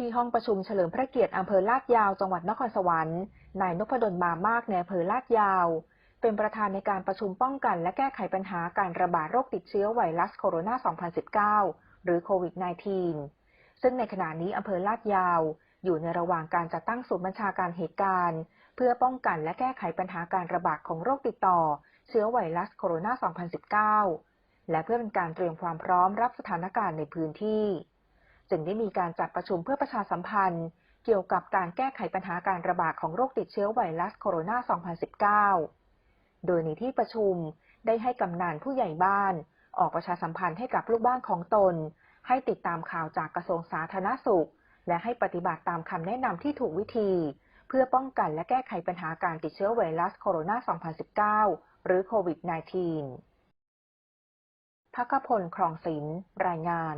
ที่ห้องประชุมเฉลิมพระเกียรติอำเภอลาดยาว จังหวัดนครสวรรค์ นายนพดลมามากในอำเภอลาดยาว เป็นประธานในการประชุมป้องกัน และแก้ไขปัญหาการระบาดโรคติดเชื้อไวรัสโคโรนา 2019 หรือโควิด -19 ซึ่งในขณะนี้อำเภอลาดยาว อยู่ในระหว่างการจัดตั้งศูนย์บัญชาการเหตุการณ์ เพื่อป้องกันและแก้ไขปัญหาการระบาดของโรคติดต่อ เชื้อไวรัสโคโรนา 2019 และเพื่อเป็นการเตรียมความพร้อมรับสถานการณ์ในพื้นที่ จึงได้มีการจัดประชุมเพื่อประชาสัมพันธ์ เกี่ยวกับการแก้ไขปัญหาการระบาดของโรคติดเชื้อไวรัสโคโรนา 2019 โดยในที่ประชุมได้ให้กำนันผู้ใหญ่บ้าน ออกประชาสัมพันธ์ให้กับลูกบ้านของตน ให้ติดตามข่าวจากกระทรวงสาธารณสุข และให้ปฏิบัติตามคำแนะนำที่ถูกวิธี เพื่อป้องกันและแก้ไขปัญหาการติดเชื้อไวรัสโคโรนา 2019 หรือโควิด -19 พักพล ครองศิลป์รายงาน